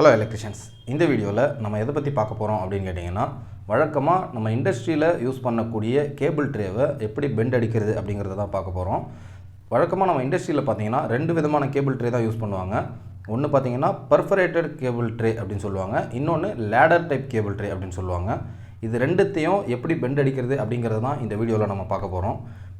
Hello electricians இந்த வீடியோவில் நம்ம எதை பற்றி பார்க்க போகிறோம் அப்படின்னு கேட்டிங்கன்னா வழக்கமாக நம்ம இண்டஸ்ட்ரியில் யூஸ் பண்ணக்கூடிய கேபிள் ட்ரேவை எப்படி பெண்ட் அடிக்கிறது அப்படிங்கிறத தான் பார்க்க போகிறோம் வழக்கமாக நம்ம இண்டஸ்ட்ரியில் பார்த்தீங்கன்னா ரெண்டு விதமான கேபிள் ட்ரே தான் யூஸ் பண்ணுவாங்க. ஒன்று பார்த்தீங்கன்னா பர்ஃபரேட்டட் கேபிள் ட்ரே அப்படின்னு சொல்லுவாங்க. இன்னொன்று லேடர் டைப் கேபிள் ட்ரே அப்படின்னு சொல்லுவாங்க. இது ரெண்டுத்தையும் எப்படி பெண்ட் அடிக்கிறது அப்படிங்கிறது தான் இந்த வீடியோவில் நம்ம பார்க்க போகிறோம்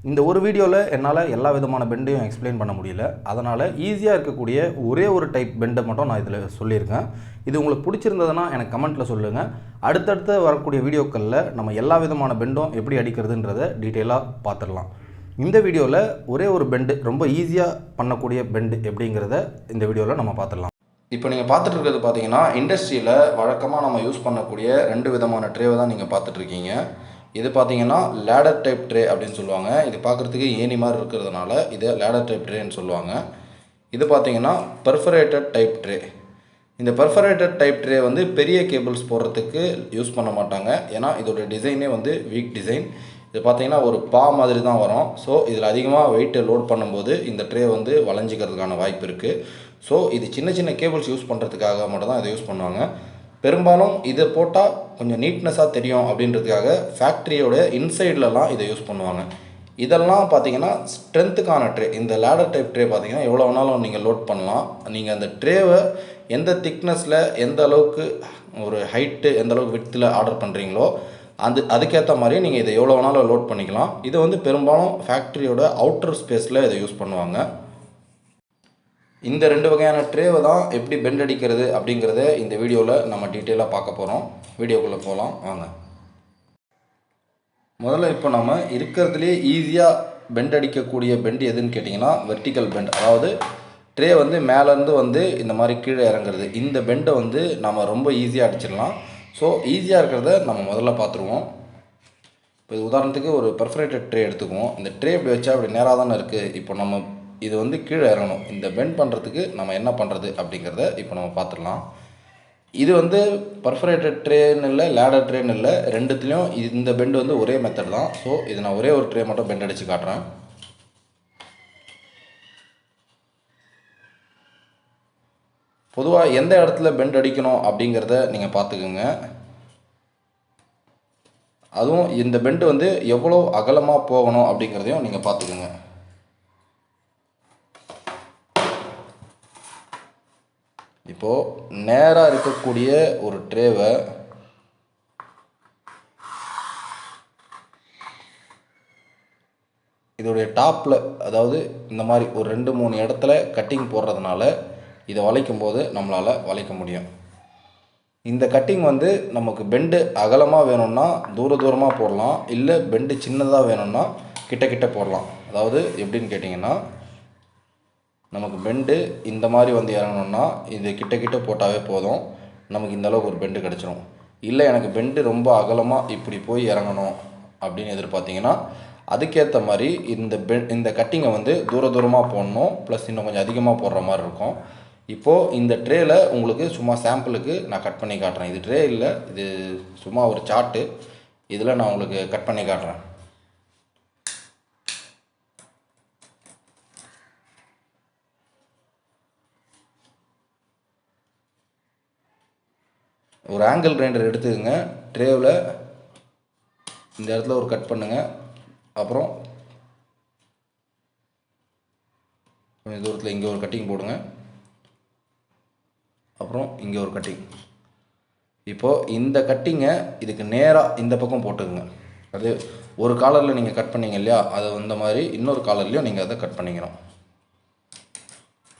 இந்த ஒரு வீடியோவில் என்னால் எல்லா விதமான பெண்டையும் எக்ஸ்பிளைன் பண்ண முடியல. அதனால் ஈஸியாக இருக்கக்கூடிய ஒரே ஒரு டைப் பெண்டை மட்டும் நான் இதில் சொல்லியிருக்கேன். இது உங்களுக்கு பிடிச்சிருந்ததுன்னா எனக்கு கமெண்ட்டில் சொல்லுங்கள் அடுத்தடுத்து வரக்கூடிய வீடியோக்களில் நம்ம எல்லா விதமான பெண்டும் எப்படி அடிக்கிறதுன்றதை டீட்டெயிலாக பார்த்துடலாம் இந்த வீடியோவில் ஒரே ஒரு பெண்டு ரொம்ப ஈஸியாக பண்ணக்கூடிய பெண்டு எப்படிங்கிறத இந்த வீடியோவில் நம்ம பார்த்துடலாம் இப்போ நீங்கள் பார்த்துட்டு இருக்கிறது பார்த்தீங்கன்னா இண்டஸ்ட்ரியில் வழக்கமாக நம்ம யூஸ் பண்ணக்கூடிய ரெண்டு விதமான ட்ரேவை தான் நீங்கள் பார்த்துட்ருக்கீங்க இது பார்த்தீங்கன்னா லேடர் டைப் ட்ரே அப்படின்னு சொல்லுவாங்க. இது பார்க்குறதுக்கு ஏணி மாதிரி இருக்கிறதுனால இது லேடர் டைப் ட்ரேன்னு சொல்லுவாங்க. இது பார்த்தீங்கன்னா பர்ஃபரேட்டட் டைப் ட்ரே இந்த பர்ஃபரேட்டட் டைப் ட்ரே வந்து பெரிய கேபிள்ஸ் போடுறதுக்கு யூஸ் பண்ண மாட்டாங்க. ஏன்னா இதோட டிசைனே வந்து வீக் டிசைன் இது பார்த்தீங்கன்னா ஒரு பா மாதிரி தான் வரும். ஸோ இதில் அதிகமாக வெயிட்டை லோட் பண்ணும்போது இந்த ட்ரே வந்து வளைஞ்சிக்கிறதுக்கான வாய்ப்பு இருக்குது ஸோ இது சின்ன சின்ன கேபிள்ஸ் யூஸ் பண்ணுறதுக்காக மட்டும் தான் இதை யூஸ் பண்ணுவாங்க. பெரும்பாலும் இதை போட்டால் கொஞ்சம் நீட்னஸாக தெரியும் அப்படின்றதுக்காக ஃபேக்ட்ரியோட இன்சைட்லலாம் இதை யூஸ் பண்ணுவாங்க. இதெல்லாம் பார்த்தீங்கன்னா ஸ்ட்ரென்த்துக்கான ட்ரே இந்த லேடர் டைப் ட்ரே பார்த்தீங்கன்னா எவ்வளோ வேணாலும் நீங்கள் லோட் பண்ணலாம். நீங்கள் அந்த ட்ரேவை எந்த திக்னஸில் எந்த அளவுக்கு ஒரு ஹைட்டு எந்த அளவுக்கு வித்தில் ஆர்டர் பண்ணுறீங்களோ அது அதுக்கேற்ற மாதிரி நீங்கள் இதை எவ்வளோ வேணாலும் லோட் பண்ணிக்கலாம். இது வந்து பெரும்பாலும் ஃபேக்ட்ரியோட அவுட்டர் ஸ்பேஸில் இதை யூஸ் பண்ணுவாங்க. இந்த ரெண்டு வகையான ட்ரேவை தான் எப்படி பெண்ட் அடிக்கிறது அப்படிங்கிறத இந்த வீடியோவில் நம்ம டீட்டெயிலாக பார்க்க போகிறோம் வீடியோக்குள்ளே போகலாம் வாங்க. முதல்ல இப்போ நம்ம இருக்கிறதுலே ஈஸியாக பெண்ட் அடிக்கக்கூடிய பெண்ட் எதுன்னு கேட்டிங்கன்னா வெர்டிக்கல் பெண்ட் அதாவது ட்ரே வந்து மேலேருந்து வந்து இந்த மாதிரி கீழே இறங்குறது. இந்த பெண்டை வந்து நம்ம ரொம்ப ஈஸியாக அடிச்சிடலாம். ஸோ ஈஸியாக இருக்கிறத நம்ம முதல்ல பார்த்துருவோம். இப்போ உதாரணத்துக்கு ஒரு பர்ஃபரேட்டட் ட்ரே எடுத்துக்குவோம். இந்த ட்ரே இப்படி வச்சா அப்படி நேராக தானே இருக்குது இப்போ நம்ம இது வந்து கீழே இறங்கணும். இந்த பெண்ட் பண்ணுறதுக்கு நம்ம என்ன பண்ணுறது அப்படிங்கிறத இப்போ நம்ம பார்த்துடலாம். இது வந்து பர்ஃபரேட்டட் ட்ரேன்னு இல்லை லேடர் ட்ரேன்னு இல்லை ரெண்டுத்துலேயும் இந்த பெண்டு வந்து ஒரே மெத்தட் தான். ஸோ இது நான் ஒரே ஒரு ட்ரே மட்டும் பெண்ட் அடித்து காட்டுறேன். பொதுவாக எந்த இடத்துல பெண்ட் அடிக்கணும் அப்படிங்கிறத நீங்கள் பார்த்துக்குங்க. அதுவும் இந்த பெண்டு வந்து எவ்வளோ அகலமாக போகணும் அப்படிங்கிறதையும் நீங்கள் பார்த்துக்குங்க. இப்போது நேராக இருக்கக்கூடிய ஒரு ட்ரேவை இதோடைய டாப்பில் அதாவது இந்த மாதிரி ஒரு ரெண்டு மூணு இடத்துல கட்டிங் போடுறதுனால இதை வளைக்கும் போது நம்மளால் வளைக்க முடியும். இந்த கட்டிங் வந்து நமக்கு பெண்டு அகலமாக வேணும்னா தூர தூரமாக போடலாம். இல்லை பெண்டு சின்னதாக வேணும்னா கிட்ட கிட்ட போடலாம். அதாவது எப்படின்னு கேட்டிங்கன்னா நமக்கு பெண்டு இந்த மாதிரி வந்து இறங்கணும்னா இது கிட்ட கிட்ட போட்டாவே போதும். நமக்கு இந்த அளவுக்கு ஒரு பெண்டு கிடச்சிரும். இல்லை எனக்கு பெண்டு ரொம்ப அகலமாக இப்படி போய் இறங்கணும் அப்படின்னு எதிர்பார்த்தீங்கன்னா அதுக்கேற்ற மாதிரி இந்த பெ இந்த கட்டிங்கை வந்து தூர தூரமாக போடணும். ப்ளஸ் இன்னும் கொஞ்சம் அதிகமாக போடுற மாதிரி இருக்கும். இப்போது இந்த ட்ரேயில் உங்களுக்கு சும்மா சாம்பிளுக்கு நான் கட் பண்ணி காட்டுறேன். இது ட்ரே இல்லை இது சும்மா ஒரு சார்ட்டு இதில் நான் உங்களுக்கு கட் பண்ணி காட்டுறேன். ஒரு ஆங்கிள் கிரைண்டர் எடுத்துக்கோங்க. ட்ரேவில் இந்த இடத்துல ஒரு கட் பண்ணுங்கள் அப்புறம் கொஞ்சம் தூரத்தில் இங்கே ஒரு கட்டிங் போடுங்க. அப்புறம் இங்கே ஒரு கட்டிங் இப்போது இந்த கட்டிங்கை இதுக்கு நேராக இந்த பக்கம் போட்டுக்குங்க. அது ஒரு காலரில் நீங்கள் கட் பண்ணீங்க இல்லையா? அதை வந்த மாதிரி இன்னொரு காலர்லேயும் நீங்கள் அதை கட் பண்ணிக்கணும்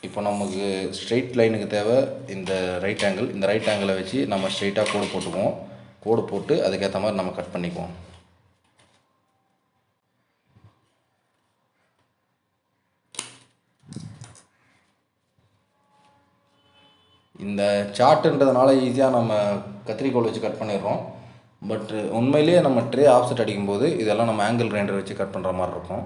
இப்போ நமக்கு ஸ்ட்ரெயிட் லைனுக்கு தேவை இந்த ரைட் ஆங்கிள் இந்த ரைட் ஆங்கிளை வச்சு நம்ம ஸ்ட்ரெயிட்டாக கோடு போட்டுக்குவோம். கோடு போட்டு அதுக்கேற்ற மாதிரி நம்ம கட் பண்ணிக்குவோம். இந்த சார்ட்டுன்றதுனால ஈஸியாக நம்ம கத்திரிக்கோல் வச்சு கட் பண்ணிடுறோம். பட் உண்மையிலேயே நம்ம ட்ரே ஆப்செட் அடிக்கும்போது இதெல்லாம் நம்ம ஆங்கிள் கிரைண்டர் வச்சு கட் பண்ணுற மாதிரி இருக்கும்.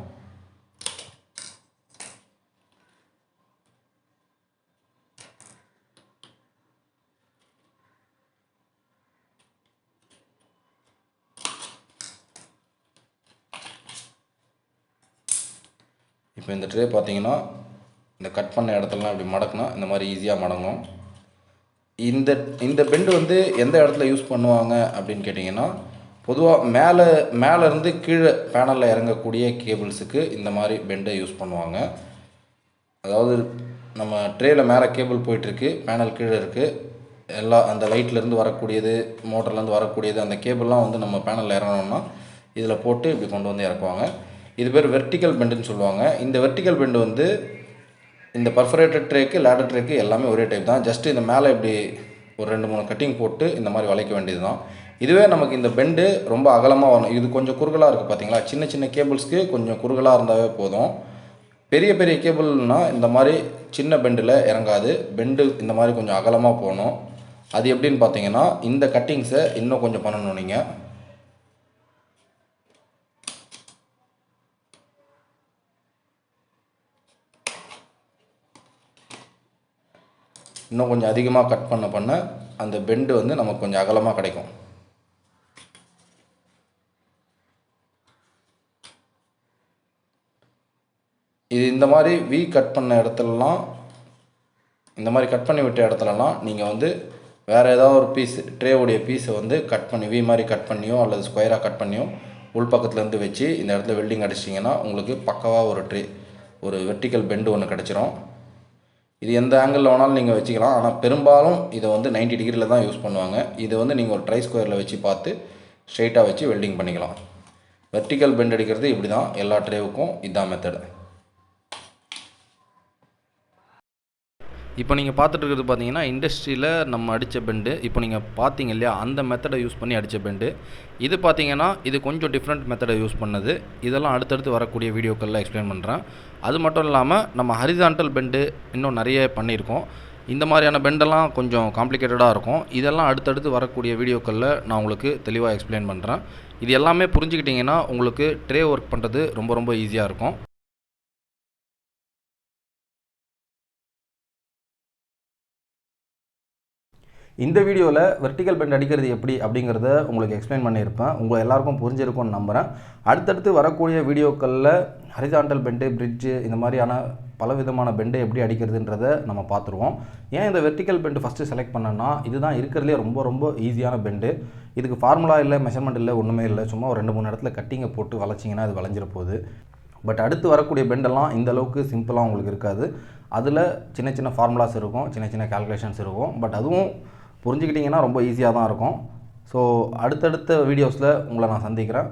இப்போ இந்த ட்ரே பார்த்தீங்கன்னா இந்த கட் பண்ண இடத்துலலாம் இப்படி மடக்குனா இந்த மாதிரி ஈஸியாக மடங்கும். இந்த இந்த பெண்டு வந்து எந்த இடத்துல யூஸ் பண்ணுவாங்க அப்படின்னு கேட்டிங்கன்னா பொதுவாக மேலே மேலேருந்து கீழே பேனலில் இறங்கக்கூடிய கேபிள்ஸுக்கு இந்த மாதிரி பெண்டை யூஸ் பண்ணுவாங்க. அதாவது நம்ம ட்ரேயில் மேலே கேபிள் போயிட்டுருக்கு பேனல் கீழே இருக்குது எல்லா அந்த லைட்லேருந்து வரக்கூடியது மோட்டர்லேருந்து வரக்கூடியது அந்த கேபிள்லாம் வந்து நம்ம பேனலில் இறங்கணும்னா இதில் போட்டு இப்படி கொண்டு வந்து இறக்குவாங்க. இது பேர் வெர்டிக்கல் பெண்டுன்னு சொல்லுவாங்க. இந்த வெர்டிக்கல் பெண்டு வந்து இந்த பர்ஃபரேட்டட் ட்ரேக்கு லேடர் ட்ரேக்கு எல்லாமே ஒரே டைப் தான். ஜஸ்ட் இந்த மேலே இப்படி ஒரு ரெண்டு மூணு கட்டிங் போட்டு இந்த மாதிரி வளைக்க வேண்டியது தான் இதுவே நமக்கு இந்த பெண்டு ரொம்ப அகலமாக வரணும். இது கொஞ்சம் குறுகலாக இருக்குது பார்த்தீங்களா சின்ன சின்ன கேபிள்ஸ்க்கு கொஞ்சம் குறுகலாக இருந்தாவே போதும். பெரிய பெரிய கேபிள்னால் இந்த மாதிரி சின்ன பெண்டில் இறங்காது. பெண்டு இந்த மாதிரி கொஞ்சம் அகலமாக போகணும். அது எப்படின்னு பார்த்தீங்கன்னா இந்த கட்டிங்ஸை இன்னும் கொஞ்சம் பண்ணணும் நீங்கள் இன்னும் கொஞ்சம் அதிகமாக கட் பண்ண பண்ண அந்த பெண்டு வந்து நமக்கு கொஞ்சம் அகலமாக கிடைக்கும். இது இந்த மாதிரி வி கட் பண்ண இடத்துலலாம் இந்த மாதிரி கட் பண்ணி விட்ட இடத்துலலாம் நீங்கள் வந்து வேறு ஏதாவது ஒரு பீஸ் ட்ரேவுடைய பீஸை வந்து கட் பண்ணி வி மாதிரி கட் பண்ணியோ அல்லது ஸ்கொயராக கட் பண்ணியோ உள்பக்கத்துலேருந்து வச்சு இந்த இடத்துல வெல்டிங் அடிச்சிட்டிங்கன்னா உங்களுக்கு பக்கவாக ஒரு ட்ரே ஒரு வெர்டிக்கல் பெண்டு ஒன்று கிடச்சிரும். இது எந்த ஆங்கிளில் வேணாலும் நீங்கள் வச்சுக்கலாம். ஆனால் பெரும்பாலும் இதை வந்து 90 டிகிரியில் தான் யூஸ் பண்ணுவாங்க. இதை வந்து நீங்கள் ஒரு ட்ரை ஸ்கொயரில் வச்சு பார்த்து ஸ்ட்ரெயிட்டாக வச்சு வெல்டிங் பண்ணிக்கலாம். வெர்டிக்கல் பெண்ட் அடிக்கிறது இப்படி தான் எல்லா ட்ரேவுக்கும் இதான் மெத்தடு இப்போ நீங்கள் பார்த்துட்டு இருக்கிறது பார்த்தீங்கன்னா இண்டஸ்ட்ரியில் நம்ம அடித்த பெண்டு இப்போ நீங்கள் பார்த்தீங்க இல்லையா அந்த மெத்தடை யூஸ் பண்ணி அடித்த பெண்டு இது பார்த்தீங்கன்னா இது கொஞ்சம் டிஃப்ரெண்ட் மெத்தடை யூஸ் பண்ணது. இதெல்லாம் அடுத்தடுத்து வரக்கூடிய வீடியோக்களில் எக்ஸ்பிளைன் பண்ணுறேன் அது மட்டும் இல்லாமல் நம்ம ஹரிசான்டல் பெண்டு இன்னும் நிறைய பண்ணியிருக்கோம். இந்த மாதிரியான பெண்டெல்லாம் கொஞ்சம் காம்ப்ளிகேட்டடாக இருக்கும். இதெல்லாம் அடுத்தடுத்து வரக்கூடிய வீடியோக்களில் நான் உங்களுக்கு தெளிவாக எக்ஸ்பிளைன் பண்ணுறேன் இது எல்லாமே புரிஞ்சுக்கிட்டிங்கன்னா உங்களுக்கு ட்ரே ஒர்க் பண்ணுறது ரொம்ப ரொம்ப ஈஸியாக இருக்கும். இந்த வீடியோவில் வெர்டிக்கல் பெண்ட் அடிக்கிறது எப்படி அப்படிங்கிறத உங்களுக்கு எக்ஸ்பிளைன் பண்ணியிருப்பேன். உங்கள் எல்லாருக்கும் புரிஞ்சிருக்கும்னு நம்புகிறேன் அடுத்தடுத்து வரக்கூடிய வீடியோக்களில் ஹரிசாண்டல் பெண்டு பிரிட்ஜு இந்த மாதிரியான பல விதமான பெண்டை எப்படி அடிக்கிறதுன்றதை நம்ம பார்த்துருவோம். ஏன் இந்த வெர்டிக்கல் பெண்டு ஃபஸ்ட்டு செலக்ட் பண்ணேன்னா இதுதான் இருக்கிறதுலே ரொம்ப ரொம்ப ஈஸியான பெண்டு இதுக்கு ஃபார்முலா இல்லை மெஷர்மெண்ட் இல்லை ஒன்றுமே இல்லை. சும்மா ஒரு ரெண்டு மூணு இடத்துல கட்டிங்கை போட்டு வளைச்சிங்கன்னா அது வளைஞ்சிட போகுது. பட் அடுத்து வரக்கூடிய பெண்டெல்லாம் இந்த அளவுக்கு சிம்பிளாக உங்களுக்கு இருக்காது. அதில் சின்ன சின்ன ஃபார்முலாஸ் இருக்கும் சின்ன சின்ன கால்குலேஷன்ஸ் இருக்கும். பட் அதுவும் புரிஞ்சுக்கிட்டிங்கன்னா ரொம்ப ஈஸியாக தான் இருக்கும். ஸோ அடுத்தடுத்த வீடியோஸில் உங்களை நான் சந்திக்கிறேன்.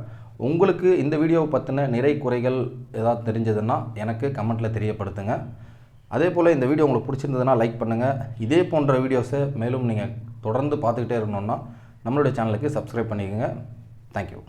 உங்களுக்கு இந்த வீடியோவை பற்றின நிறை குறைகள் ஏதாவது தெரிஞ்சதுன்னா எனக்கு கமெண்ட்டில் தெரியப்படுத்துங்க. அதே போல் இந்த வீடியோ உங்களுக்கு பிடிச்சிருந்ததுன்னா லைக் பண்ணுங்கள் இதே போன்ற வீடியோஸை மேலும் நீங்கள் தொடர்ந்து பார்த்துக்கிட்டே இருக்கணுன்னா நம்மளுடைய சேனலுக்கு சப்ஸ்கிரைப் பண்ணிக்கோங்க. தேங்க்யூ